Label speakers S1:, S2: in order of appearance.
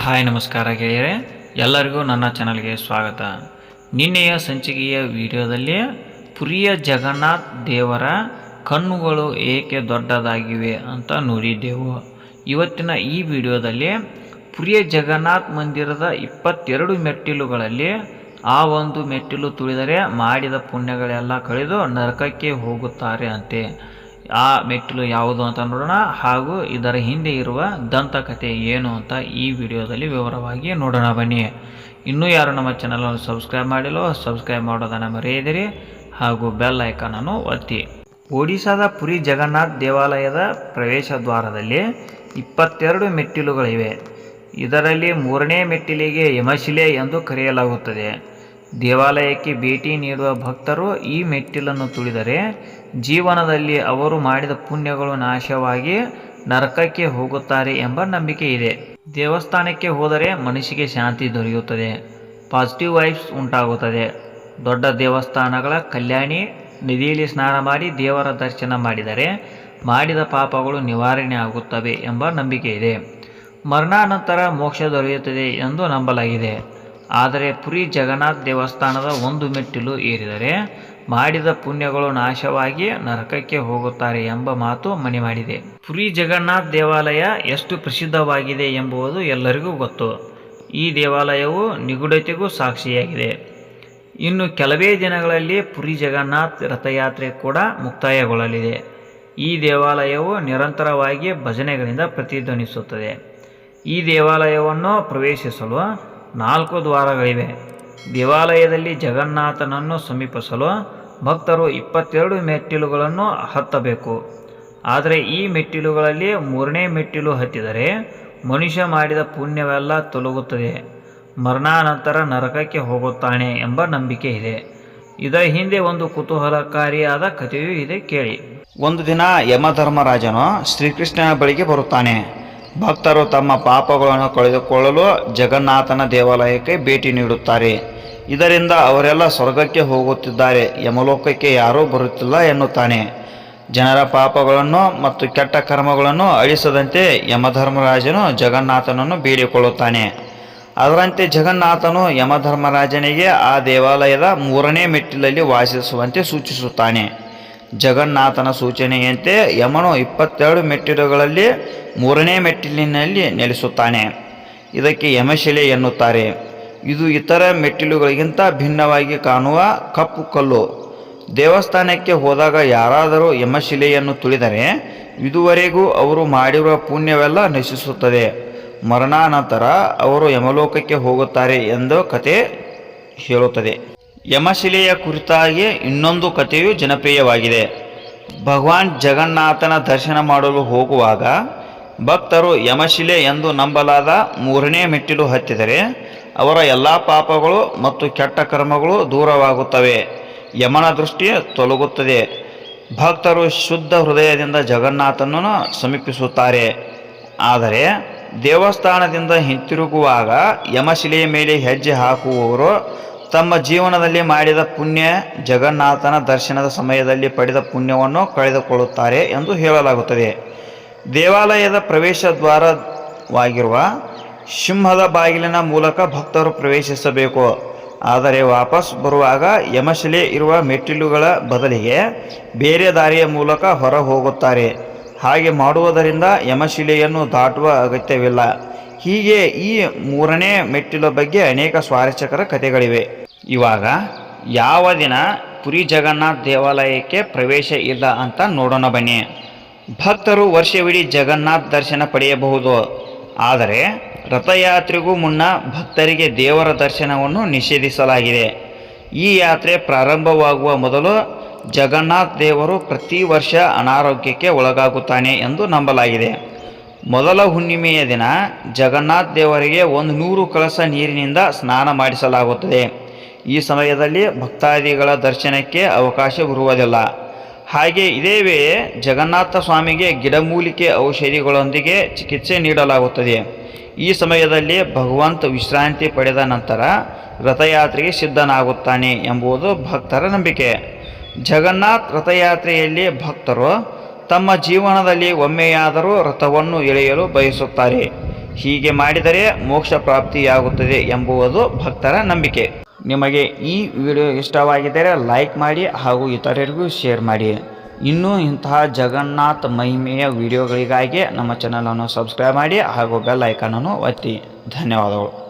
S1: Hi, ನಮಸ್ಕಾರ ಗೆಳೆಯರೆ. ಎಲ್ಲರಿಗೂ ನನ್ನ ಚಾನಲ್ಗೆ ಸ್ವಾಗತ. ನಿನ್ನೆಯ ಸಂಚಿಕೆಯ ವಿಡಿಯೋದಲ್ಲಿ ಪುರಿಯ ಜಗನ್ನಾಥ್ ದೇವರ ಕಣ್ಣುಗಳು ಏಕೆ ದೊಡ್ಡದಾಗಿವೆ ಅಂತ ನೋಡಿದ್ದೆವು. ಇವತ್ತಿನ ಈ ವಿಡಿಯೋದಲ್ಲಿ ಪುರಿಯ ಜಗನ್ನಾಥ್ ಮಂದಿರದ ಇಪ್ಪತ್ತೆರಡು ಮೆಟ್ಟಿಲುಗಳಲ್ಲಿ ಆ ಒಂದು ಮೆಟ್ಟಿಲು ತುಳಿದರೆ ಮಾಡಿದ ಪುಣ್ಯಗಳೆಲ್ಲ ಕಳೆದು ನರಕಕ್ಕೆ ಹೋಗುತ್ತಾರೆ ಅಂತೆ. ಆ ಮೆಟ್ಟಿಲು ಯಾವುದು ಅಂತ ನೋಡೋಣ. ಹಾಗೂ ಇದರ ಹಿಂದೆ ಇರುವ ದಂತಕಥೆ ಏನು ಅಂತ ಈ ವಿಡಿಯೋದಲ್ಲಿ ವಿವರವಾಗಿ ನೋಡೋಣ ಬನ್ನಿ. ಇನ್ನೂ ಯಾರು ನಮ್ಮ ಚಾನಲನ್ನು ಸಬ್ಸ್ಕ್ರೈಬ್ ಮಾಡಿಲ್ಲೋ ಸಬ್ಸ್ಕ್ರೈಬ್ ಮಾಡೋದನ್ನು ಮರೆಯದಿರಿ. ಹಾಗೂ ಬೆಲ್ ಐಕಾನನ್ನು ಒತ್ತಿ. ಒಡಿಶಾದ ಪುರಿ ಜಗನ್ನಾಥ್ ದೇವಾಲಯದ ಪ್ರವೇಶ ದ್ವಾರದಲ್ಲಿ ಇಪ್ಪತ್ತೆರಡು ಮೆಟ್ಟಿಲುಗಳಿವೆ. ಇದರಲ್ಲಿ ಮೂರನೇ ಮೆಟ್ಟಿಲಿಗೆ ಯಮಶಿಲೆ ಎಂದು ಕರೆಯಲಾಗುತ್ತದೆ. ದೇವಾಲಯಕ್ಕೆ ಭೇಟಿ ನೀಡುವ ಭಕ್ತರು ಈ ಮೆಟ್ಟಿಲನ್ನು ತುಳಿದರೆ ಜೀವನದಲ್ಲಿ ಅವರು ಮಾಡಿದ ಪುಣ್ಯಗಳು ನಾಶವಾಗಿ ನರಕಕ್ಕೆ ಹೋಗುತ್ತಾರೆ ಎಂಬ ನಂಬಿಕೆ ಇದೆ. ದೇವಸ್ಥಾನಕ್ಕೆ ಹೋದರೆ ಮನಸ್ಸಿಗೆ ಶಾಂತಿ ದೊರೆಯುತ್ತದೆ ಪಾಸಿಟಿವ್ ವೈಬ್ಸ್ ಉಂಟಾಗುತ್ತದೆ. ದೊಡ್ಡ ದೇವಸ್ಥಾನಗಳ ಕಲ್ಯಾಣಿ ನದಿಯಲ್ಲಿ ಸ್ನಾನ ಮಾಡಿ ದೇವರ ದರ್ಶನ ಮಾಡಿದರೆ ಮಾಡಿದ ಪಾಪಗಳು ನಿವಾರಣೆ ಆಗುತ್ತವೆ ಎಂಬ ನಂಬಿಕೆ ಇದೆ. ಮರಣಾನಂತರ ಮೋಕ್ಷ ದೊರೆಯುತ್ತದೆ ಎಂದು ನಂಬಲಾಗಿದೆ. ಆದರೆ ಪುರಿ ಜಗನ್ನಾಥ ದೇವಸ್ಥಾನದ ಒಂದು ಮೆಟ್ಟಿಲು ಏರಿದರೆ ಮಾಡಿದ ಪುಣ್ಯಗಳು ನಾಶವಾಗಿ ನರಕಕ್ಕೆ ಹೋಗುತ್ತಾರೆ ಎಂಬ ಮಾತು ಮನೆ ಮಾಡಿದೆ. ಪುರಿ ಜಗನ್ನಾಥ ದೇವಾಲಯ ಎಷ್ಟು ಪ್ರಸಿದ್ಧವಾಗಿದೆ ಎಂಬುದು ಎಲ್ಲರಿಗೂ ಗೊತ್ತು. ಈ ದೇವಾಲಯವು ನಿಗೂಢತೆಗೂ ಸಾಕ್ಷಿಯಾಗಿದೆ. ಇನ್ನು ಕೆಲವೇ ದಿನಗಳಲ್ಲಿ ಪುರಿ ಜಗನ್ನಾಥ್ ರಥಯಾತ್ರೆ ಕೂಡ ಮುಕ್ತಾಯಗೊಳ್ಳಲಿದೆ. ಈ ದೇವಾಲಯವು ನಿರಂತರವಾಗಿ ಭಜನೆಗಳಿಂದ ಪ್ರತಿಧ್ವನಿಸುತ್ತದೆ. ಈ ದೇವಾಲಯವನ್ನು ಪ್ರವೇಶಿಸಲು ನಾಲ್ಕು ದ್ವಾರಗಳಿವೆ. ದೇವಾಲಯದಲ್ಲಿ ಜಗನ್ನಾಥನನ್ನು ಸಮೀಪಿಸಲು ಭಕ್ತರು ಇಪ್ಪತ್ತೆರಡು ಮೆಟ್ಟಿಲುಗಳನ್ನು ಹತ್ತಬೇಕು. ಆದರೆ ಈ ಮೆಟ್ಟಿಲುಗಳಲ್ಲಿ ಮೂರನೇ ಮೆಟ್ಟಿಲು ಹತ್ತಿದರೆ ಮನುಷ್ಯ ಮಾಡಿದ ಪುಣ್ಯವೆಲ್ಲ ತೊಲಗುತ್ತದೆ. ಮರಣಾನಂತರ ನರಕಕ್ಕೆ ಹೋಗುತ್ತಾನೆ ಎಂಬ ನಂಬಿಕೆ ಇದೆ. ಇದರ ಹಿಂದೆ ಒಂದು ಕುತೂಹಲಕಾರಿಯಾದ ಕಥೆಯೂ ಇದೆ, ಕೇಳಿ.
S2: ಒಂದು ದಿನ ಯಮಧರ್ಮರಾಜನು ಶ್ರೀಕೃಷ್ಣನ ಬಳಿಗೆ ಬರುತ್ತಾನೆ. ಭಕ್ತರು ತಮ್ಮ ಪಾಪಗಳನ್ನು ಕಳೆದುಕೊಳ್ಳಲು ಜಗನ್ನಾಥನ ದೇವಾಲಯಕ್ಕೆ ಭೇಟಿ ನೀಡುತ್ತಾರೆ. ಇದರಿಂದ ಅವರೆಲ್ಲ ಸ್ವರ್ಗಕ್ಕೆ ಹೋಗುತ್ತಿದ್ದಾರೆ. ಯಮಲೋಕಕ್ಕೆ ಯಾರೂ ಬರುತ್ತಿಲ್ಲ ಎನ್ನುತ್ತಾನೆ. ಜನರ ಪಾಪಗಳನ್ನು ಮತ್ತು ಕೆಟ್ಟ ಕರ್ಮಗಳನ್ನು ಅಳಿಸದಂತೆ ಯಮಧರ್ಮರಾಜನು ಜಗನ್ನಾಥನನ್ನು ಬೇಡಿಕೊಳ್ಳುತ್ತಾನೆ. ಅದರಂತೆ ಜಗನ್ನಾಥನು ಯಮಧರ್ಮರಾಜನಿಗೆ ಆ ದೇವಾಲಯದ ಮೂರನೇ ಮೆಟ್ಟಿಲಲ್ಲಿ ವಾಸಿಸುವಂತೆ ಸೂಚಿಸುತ್ತಾನೆ. ಜಗನ್ನಾಥನ ಸೂಚನೆಯಂತೆ ಯಮನು ಇಪ್ಪತ್ತೆರಡು ಮೆಟ್ಟಿಲುಗಳಲ್ಲಿ ಮೂರನೇ ಮೆಟ್ಟಿಲಿನಲ್ಲಿ ನೆಲೆಸುತ್ತಾನೆ. ಇದಕ್ಕೆ ಯಮಶಿಲೆ ಎನ್ನುತ್ತಾರೆ. ಇದು ಇತರ ಮೆಟ್ಟಿಲುಗಳಿಗಿಂತ ಭಿನ್ನವಾಗಿ ಕಾಣುವ ಕಪ್ಪು ಕಲ್ಲು. ದೇವಸ್ಥಾನಕ್ಕೆ ಹೋದಾಗ ಯಾರಾದರೂ ಯಮಶಿಲೆಯನ್ನು ತುಳಿದರೆ ಇದುವರೆಗೂ ಅವರು ಮಾಡಿರುವ ಪುಣ್ಯವೆಲ್ಲ ನಶಿಸುತ್ತದೆ. ಮರಣಾನಂತರ ಅವರು ಯಮಲೋಕಕ್ಕೆ ಹೋಗುತ್ತಾರೆ ಎಂದು ಕತೆ ಹೇಳುತ್ತದೆ. ಯಮಶಿಲೆಯ ಕುರಿತಾಗಿ ಇನ್ನೊಂದು ಕಥೆಯು ಜನಪ್ರಿಯವಾಗಿದೆ. ಭಗವಾನ್ ಜಗನ್ನಾಥನ ದರ್ಶನ ಮಾಡಲು ಹೋಗುವಾಗ ಭಕ್ತರು ಯಮಶಿಲೆ ಎಂದು ನಂಬಲಾದ ಮೂರನೇ ಮೆಟ್ಟಿಲು ಹತ್ತಿದರೆ ಅವರ ಎಲ್ಲ ಪಾಪಗಳು ಮತ್ತು ಕೆಟ್ಟ ಕರ್ಮಗಳು ದೂರವಾಗುತ್ತವೆ. ಯಮನ ದೃಷ್ಟಿ ತೊಲಗುತ್ತದೆ. ಭಕ್ತರು ಶುದ್ಧ ಹೃದಯದಿಂದ ಜಗನ್ನಾಥನನ್ನು ಸಮೀಪಿಸುತ್ತಾರೆ. ಆದರೆ ದೇವಸ್ಥಾನದಿಂದ ಹಿಂತಿರುಗುವಾಗ ಯಮಶಿಲೆಯ ಮೇಲೆ ಹೆಜ್ಜೆ ಹಾಕುವವರು ತಮ್ಮ ಜೀವನದಲ್ಲಿ ಮಾಡಿದ ಪುಣ್ಯ ಜಗನ್ನಾಥನ ದರ್ಶನದ ಸಮಯದಲ್ಲಿ ಪಡೆದ ಪುಣ್ಯವನ್ನು ಕಳೆದುಕೊಳ್ಳುತ್ತಾರೆ ಎಂದು ಹೇಳಲಾಗುತ್ತದೆ. ದೇವಾಲಯದ ಪ್ರವೇಶ ದ್ವಾರವಾಗಿರುವ ಸಿಂಹದ ಬಾಗಿಲಿನ ಮೂಲಕ ಭಕ್ತರು ಪ್ರವೇಶಿಸಬೇಕು. ಆದರೆ ವಾಪಸ್ ಬರುವಾಗ ಯಮಶಿಲೆ ಇರುವ ಮೆಟ್ಟಿಲುಗಳ ಬದಲಿಗೆ ಬೇರೆ ದಾರಿಯ ಮೂಲಕ ಹೊರ ಹೋಗುತ್ತಾರೆ ಹಾಗೆ ಮಾಡುವುದರಿಂದ ಯಮಶಿಲೆಯನ್ನು ದಾಟುವ ಅಗತ್ಯವಿಲ್ಲ. ಹೀಗೆ ಈ ಮೂರನೇ ಮೆಟ್ಟಿಲ ಬಗ್ಗೆ ಅನೇಕ ಸ್ವಾರಸ್ಯಕರ ಕಥೆಗಳಿವೆ. ಇವಾಗ ಯಾವ ದಿನ ಪುರಿ ಜಗನ್ನಾಥ ದೇವಾಲಯಕ್ಕೆ ಪ್ರವೇಶ ಇಲ್ಲ ಅಂತ ನೋಡೋಣ ಬನ್ನಿ. ಭಕ್ತರು ವರ್ಷವಿಡೀ ಜಗನ್ನಾಥ ದರ್ಶನ ಪಡೆಯಬಹುದು. ಆದರೆ ರಥಯಾತ್ರೆಗೂ ಮುನ್ನ ಭಕ್ತರಿಗೆ ದೇವರ ದರ್ಶನವನ್ನು ನಿಷೇಧಿಸಲಾಗಿದೆ. ಈ ಯಾತ್ರೆ ಪ್ರಾರಂಭವಾಗುವ ಮೊದಲು ಜಗನ್ನಾಥ ದೇವರು ಪ್ರತಿ ವರ್ಷ ಅನಾರೋಗ್ಯಕ್ಕೆ ಒಳಗಾಗುತ್ತಾನೆ ಎಂದು ನಂಬಲಾಗಿದೆ. ಮೊದಲ ಹುಣ್ಣಿಮೆಯ ದಿನ ಜಗನ್ನಾಥ ದೇವರಿಗೆ ಒಂದು ನೂರು ಕಳಸ ನೀರಿನಿಂದ ಸ್ನಾನ ಮಾಡಿಸಲಾಗುತ್ತದೆ. ಈ ಸಮಯದಲ್ಲಿ ಭಕ್ತಾದಿಗಳ ದರ್ಶನಕ್ಕೆ ಅವಕಾಶವಿರುವುದಿಲ್ಲ ಹಾಗೆ ಇದೇ ವೇಳೆ ಜಗನ್ನಾಥ ಸ್ವಾಮಿಗೆ ಗಿಡಮೂಲಿಕೆ ಔಷಧಿಗಳೊಂದಿಗೆ ಚಿಕಿತ್ಸೆ ನೀಡಲಾಗುತ್ತದೆ. ಈ ಸಮಯದಲ್ಲಿ ಭಗವಂತ ವಿಶ್ರಾಂತಿ ಪಡೆದ ನಂತರ ರಥಯಾತ್ರೆಗೆ ಸಿದ್ಧನಾಗುತ್ತಾನೆ ಎಂಬುದು ಭಕ್ತರ ನಂಬಿಕೆ. ಜಗನ್ನಾಥ್ ರಥಯಾತ್ರೆಯಲ್ಲಿ ಭಕ್ತರು ತಮ್ಮ ಜೀವನದಲ್ಲಿ ಒಮ್ಮೆಯಾದರೂ ರಥವನ್ನು ಎಳೆಯಲು ಬಯಸುತ್ತಾರೆ. ಹೀಗೆ ಮಾಡಿದರೆ ಮೋಕ್ಷ ಪ್ರಾಪ್ತಿಯಾಗುತ್ತದೆ ಎಂಬುವುದು ಭಕ್ತರ ನಂಬಿಕೆ. ನಿಮಗೆ ಈ ವಿಡಿಯೋ ಇಷ್ಟವಾಗಿದ್ದರೆ ಲೈಕ್ ಮಾಡಿ ಹಾಗೂ ಇತರರಿಗೂ ಶೇರ್ ಮಾಡಿ. ಇನ್ನೂ ಇಂತಹ ಜಗನ್ನಾಥ್ ಮಹಿಮೆಯ ವಿಡಿಯೋಗಳಿಗಾಗಿ ನಮ್ಮ ಚಾನಲನ್ನು ಸಬ್ಸ್ಕ್ರೈಬ್ ಮಾಡಿ ಹಾಗೂ ಬೆಲ್ ಐಕಾನನ್ನು ಒತ್ತಿ. ಧನ್ಯವಾದಗಳು.